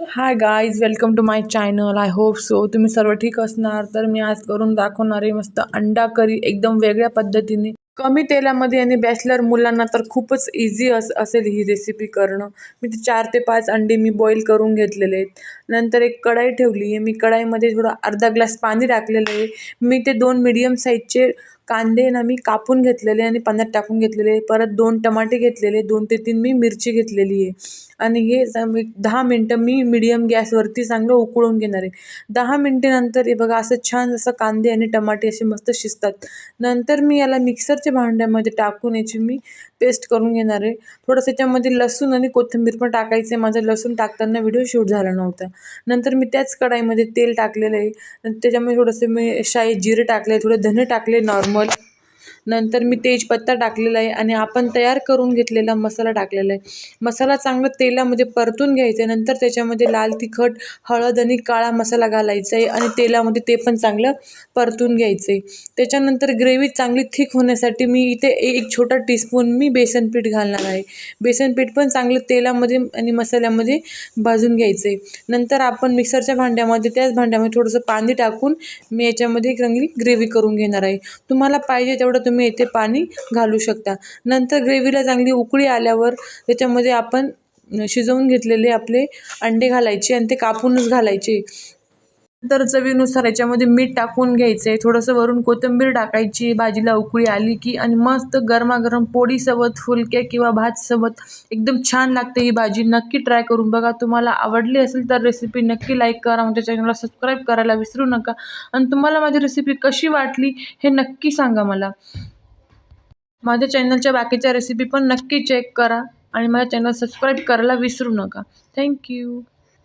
Hi guys welcome to my channel I hope so तुम्ही सर्व ठीक असणार? तर मी आज करून दाखवणार आहे मस्त अंडा करी एकदम वेगळ्या पद्धतीने. कमी तेलामध्ये आणि बॅचलर मुलांना तर खूपच इझी अस असेल ही रेसिपी करणं. मी ते चार ते पाच अंडे मी बॉईल करून घेतलेले आहेत. नंतर एक कढाई ठेवली आहे. मी कढाईमध्ये थोडं अर्धा ग्लास पाणी टाकलेलं आहे. मी ते दोन मिडियम साईजचे कांदे ना मी कापून घेतलेले आणि पाण्यात टाकून घेतलेले परत दोन टमाटे घेतलेले दोन ते तीन मी मिरची घेतलेली आहे. आणि हे दहा मिनटं मी मिडियम गॅसवरती चांगलं उकळून घेणार आहे. दहा मिनटेनंतर हे बघा असं छान असं कांदे आणि टमाटे असे मस्त शिजतात. नंतर मी याला मिक्सरच्या भांड्यामध्ये टाकून याची मी पेस्ट करून घेणार आहे. थोडंसं त्याच्यामध्ये लसूण आणि कोथिंबीर पण टाकायचं आहे. माझं लसूण टाकताना व्हिडिओ शूट झाला नव्हता. नंतर मी त्याच कढाईमध्ये तेल टाकलेलं आहे. त्याच्यामध्ये थोडंसं मी शाही जिरे टाकले थोडे धने टाकले नॉर्मल नंतर मी तेजपत्ता टाकलेला आहे आणि आपण तयार करून घेतलेला मसाला टाकलेला आहे. मसाला चांगला तेलामध्ये परतून घ्यायचा आहे. नंतर त्याच्यामध्ये लाल तिखट हळद आणि काळा मसाला घालायचा आहे आणि तेलामध्ये ते पण चांगलं परतून घ्यायचं आहे. त्याच्यानंतर ग्रेव्ही चांगली थिक होण्यासाठी मी इथे एक छोटा टीस्पून मी बेसन पीठ घालणार आहे. बेसन पीठ पण चांगलं तेलामध्ये आणि मसाल्यामध्ये भाजून घ्यायचं आहे. नंतर आपण मिक्सरच्या भांड्यामध्ये त्याच भांड्यामध्ये थोडंसं पाणी टाकून मी याच्यामध्ये एक चांगली ग्रेव्ही करून घेणार आहे. तुम्हाला पाहिजे तेवढं तुम्ही इथे पाणी घालू शकता. नंतर ग्रेव्हीला चांगली उकळी आल्यावर त्याच्यामध्ये आपण शिजवून घेतलेले आपले अंडे घालायचे आणि ते कापूनच घालायचे. तर चवीनुसार याच्यामध्ये मीठ टाकून घ्यायचं आहे थोडंसं वरून कोथिंबीर टाकायची भाजीला उकळी आली की आणि मस्त गरमागरम पोळीसोबत फुलक्या किंवा भातसोबत एकदम छान लागते ही भाजी. नक्की ट्राय करून बघा. तुम्हाला आवडली असेल तर रेसिपी नक्की लाईक करा. आमच्या चॅनलला सबस्क्राईब करायला विसरू नका. आणि तुम्हाला माझी रेसिपी कशी वाटली हे नक्की सांगा मला. माझ्या चॅनलच्या बाकीच्या रेसिपी पण नक्की चेक करा. आणि माझ्या चॅनल सबस्क्राईब करायला विसरू नका. थँक्यू